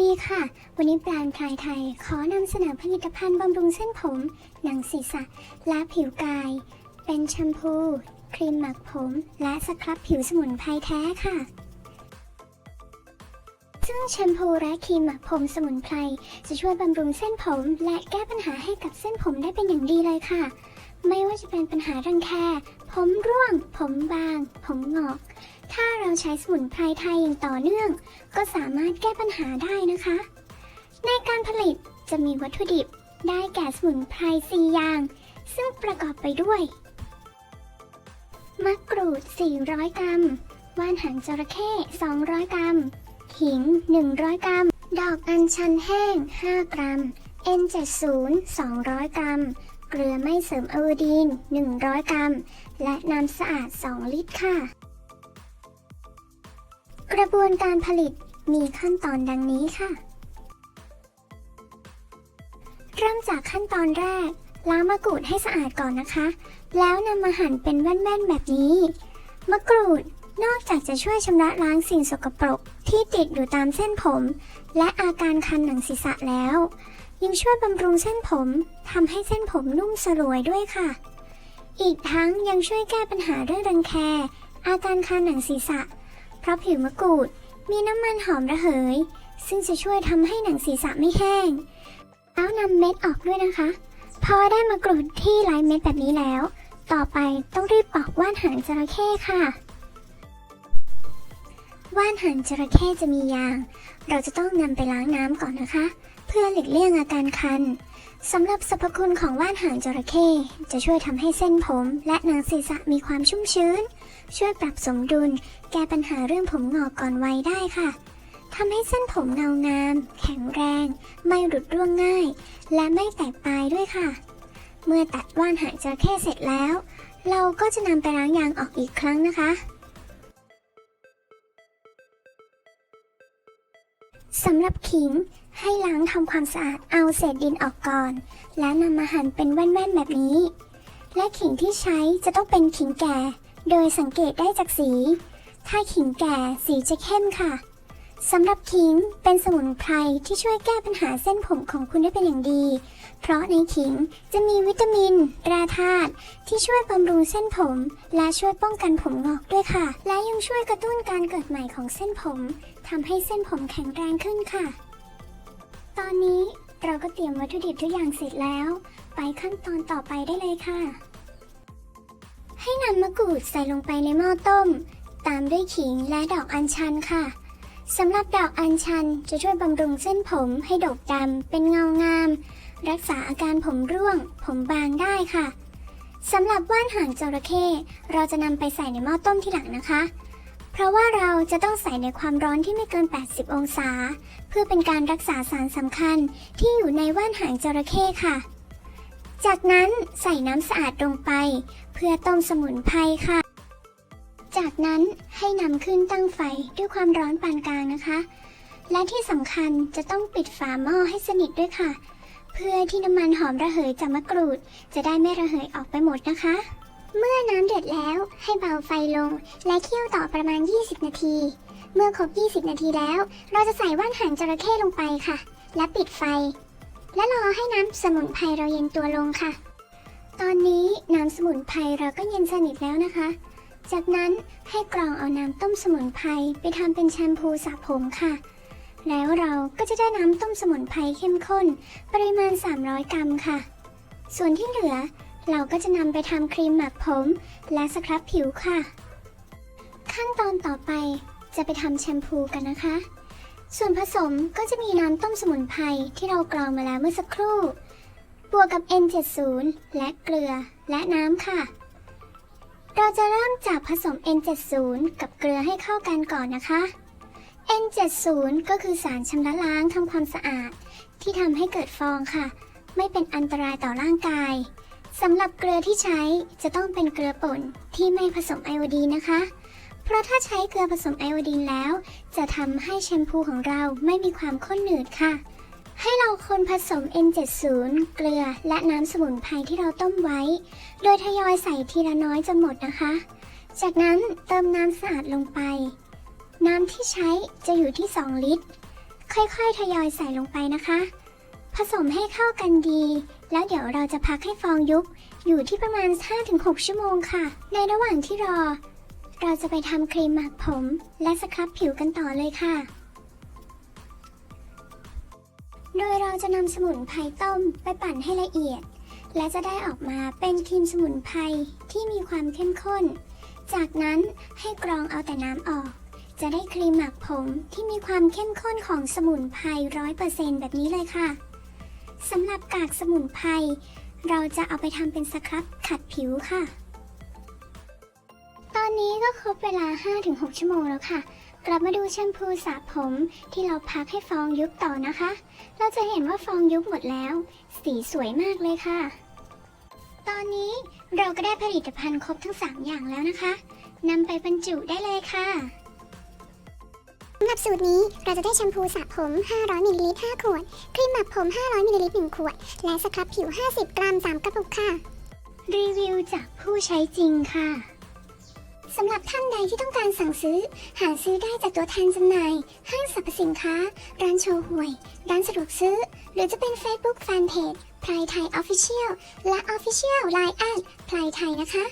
ดีค่ะ วันนี้แบรนด์ไทยไทย ขอนำเสนอผลิตภัณฑ์บำรุงเส้นผม หนังศีรษะ และผิวกาย เป็นแชมพู ครีมหมักผม และสครับผิวสมุนไพรแท้ค่ะ ซึ่งแชมพูและครีมหมักผมสมุนไพร จะช่วยบำรุงเส้นผม และแก้ปัญหาให้กับเส้นผมได้เป็นอย่างดีเลยค่ะ ไม่ว่าจะเป็นปัญหารังแค ผมร่วง ผมบาง ผมหงอก ถ้าเราใช้สมุนไพรไทยอย่างต่อเนื่อง ก็สามารถแก้ปัญหาได้นะคะ ในการผลิตจะมีวัตถุดิบได้แก่สมุนไพร4อย่าง ซึ่งประกอบไปด้วย มะกรูด 400 กรัม ว่านหางจระเข้ 200 กรัม ขิง 100 กรัม ดอกอัญชันแห้ง 5 กรัม N70 200 กรัม เกลือไม่เสริมอะโวดีน 100 กรัม และน้ำสะอาด 2 ลิตรค่ะ กระบวนการผลิตมีขั้นตอนดังนี้ค่ะ เริ่มจากขั้นตอนแรก ล้างมะกรูดให้สะอาดก่อนนะคะ แล้วนำมาหั่นเป็นแว่นๆแบบนี้ มะกรูดนอกจากจะช่วยชำระล้างสิ่งสกปรกที่ติดอยู่ตามเส้นผม และอาการคันหนังศีรษะแล้ว ยังช่วยบำรุงเส้นผมทำให้เส้นผมนุ่มสลวยด้วยค่ะ อีกทั้งยังช่วยแก้ปัญหาเรื่องรังแค อาการคันหนังศีรษะ ราะผิวมะกรูดมีน้ำมันหอมระเหย ซึ่งจะช่วยทำให้หนังศีรษะไม่แห้ง แล้วนำเม็ดออกด้วยนะคะ พอได้มะกรูดที่ไร้เม็ดแบบนี้แล้ว ต่อไปต้องรีบปอกว่านหางจระเข้ค่ะ ว่านหางจระเข้จะมียาง เราจะต้องนำไปล้างน้ำก่อนนะคะ เพื่อหลีกเลี่ยงอาการคัน สำหรับสรรพคุณของว่านหางจระเข้จะช่วยทำให้เส้นผม และหนังศีรษะมีความชุ่มชื้น ช่วยปรับสมดุล แก้ปัญหาเรื่องผมงอกก่อนวัยได้ค่ะทำให้เส้นผมเงางาม แข็งแรง ไม่หลุดร่วงง่าย และไม่แตกปลายด้วยค่ะ เมื่อตัดว่านหางจระเข้เสร็จแล้ว เราก็จะนำไปล้างยางออกอีกครั้งนะคะสำหรับขิง ให้ล้างทำความสะอาดเอาเศษดินออกก่อน แล้วนำมาหั่นเป็นแว่นๆแบบนี้ และขิงที่ใช้จะต้องเป็นขิงแก่ โดยสังเกตได้จากสี ถ้าขิงแก่สีจะเข้มค่ะสำหรับขิงเป็นสมุนไพรที่ช่วยแก้ปัญหาเส้นผมของคุณได้เป็นอย่างดี เพราะในขิงจะมีวิตามินแร่ธาตุที่ช่วยบำรุงเส้นผม และช่วยป้องกันผมงอกด้วยค่ะ และยังช่วยกระตุ้นการเกิดใหม่ของเส้นผมทำให้เส้นผมแข็งแรงขึ้นค่ะ ตอนนี้เราก็เตรียมวัตถุดิบทุกอย่างเสร็จแล้ว ไปขั้นตอนต่อไปได้เลยค่ะ ให้นำมะกรูดใส่ลงไปในหม้อต้ม ตามด้วยขิงและดอกอัญชันค่ะสำหรับดอกอัญชันจะช่วยบำรุงเส้นผมให้ดกดำเป็นเงางาม รักษาอาการผมร่วง ผมบางได้ค่ะสำหรับว่านหางจระเข้เราจะนำไปใส่ในหม้อต้มที่หลังนะคะ เพราะว่าเราจะต้องใส่ในความร้อนที่ไม่เกิน 80 องศา เพื่อเป็นการรักษาสารสำคัญที่อยู่ในว่านหางจระเข้ค่ะ จากนั้นใส่น้ำสะอาดลงไป เพื่อต้มสมุนไพรค่ะ จากนั้นให้นำขึ้นตั้งไฟด้วยความร้อนปานกลางนะคะ และที่สำคัญจะต้องปิดฝาหม้อให้สนิทด้วยค่ะ เพื่อที่น้ำมันหอมระเหยจากมะกรูด จะได้ไม่ระเหยออกไปหมดนะคะ เมื่อน้ำเดือดแล้วให้เบาไฟลง และเคี่ยวต่อประมาณ 20 นาที เมื่อครบ 20 นาทีแล้ว เราจะใส่ว่านหางจระเข้ลงไปค่ะ และปิดไฟ และรอให้น้ำสมุนไพรเราเย็นตัวลงค่ะ ตอนนี้น้ำสมุนไพรเราก็เย็นสนิทแล้วนะคะ จากนั้นให้กรองเอาน้ำต้มสมุนไพรไปทำเป็นแชมพูสระผมค่ะ แล้วเราก็จะได้น้ำต้มสมุนไพรเข้มข้น ปริมาณ 300 กรัมค่ะ ส่วนที่เหลือ เราก็จะนำไปทำครีมหมักผม และสครับผิวค่ะ ขั้นตอนต่อไปจะไปทำแชมพูกันนะคะ ส่วนผสมก็จะมีน้ำต้มสมุนไพรที่เรากรองมาแล้วเมื่อสักครู่ บวกกับ N70 และเกลือและน้ำค่ะ เราจะเริ่มจากผสม N70 กับเกลือให้เข้ากันก่อนนะคะ N70 ก็คือสารชำระล้างทำความสะอาด ที่ทำให้เกิดฟองค่ะ ไม่เป็นอันตรายต่อร่างกาย สำหรับเกลือที่ใช้จะต้องเป็นเกลือป่นที่ไม่ผสมไอโอดีนนะคะ เพราะถ้าใช้เกลือผสมไอโอดีนแล้ว จะทำให้แชมพูของเราไม่มีความข้นหนืดค่ะ ให้เราคนผสม N70 เกลือและน้ำสมุนไพรที่เราต้มไว้ โดยทยอยใส่ทีละน้อยจนหมดนะคะ จากนั้นเติมน้ำสะอาดลงไป น้ำที่ใช้จะอยู่ที่ 2 ลิตร ค่อยๆ ทยอยใส่ลงไปนะคะ ผสมให้เข้ากันดี แล้วเดี๋ยวเราจะพักให้ฟองยุบ อยู่ที่ประมาณ 5-6 ชั่วโมงค่ะ ในระหว่างที่รอ เราจะไปทำครีมหมักผม และสครับผิวกันต่อเลยค่ะ โดยเราจะนำสมุนไพรต้มไปปั่นให้ละเอียด และจะได้ออกมาเป็นครีมสมุนไพรที่มีความเข้มข้น จากนั้นให้กรองเอาแต่น้ำออกจะได้ครีมหมักผมที่มีความเข้มข้นของสมุนไพรร้อยเปอร์เซ็นแบบนี้เลยค่ะ สำหรับกากสมุนไพรเราจะเอาไปทำเป็นสครับขัดผิวค่ะ ตอนนี้ก็ครบเวลา 5-6 ชั่วโมงแล้วค่ะ กลับมาดูแชมพูสระผมที่เราพักให้ฟองยุบต่อนะคะ เราจะเห็นว่าฟองยุบหมดแล้ว สีสวยมากเลยค่ะ ตอนนี้เราก็ได้ผลิตภัณฑ์ครบทั้ง 3 อย่างแล้วนะคะนำไปบรรจุได้เลยค่ะำหรับสูตรนี้เราจะได้แชมพูสระผม 500มิลลิลิตร5ขวด ครีมหมักผม 500มิลลิลิตร1ขวด และสครับผิว 50 กรัม 3 กระปุกค่ะ รีวิวจากผู้ใช้จริงค่ะสำหรับท่านใดที่ต้องการสั่งซื้อ หาซื้อได้จากตัวแทนจำหน่าย ห้างสรรพสินค้า ร้านโชว์หวย ร้านสะดวกซื้อ หรือจะเป็น Facebook Fanpage พลายไทย Official และ Official Line แอดพลายไทยนะคะ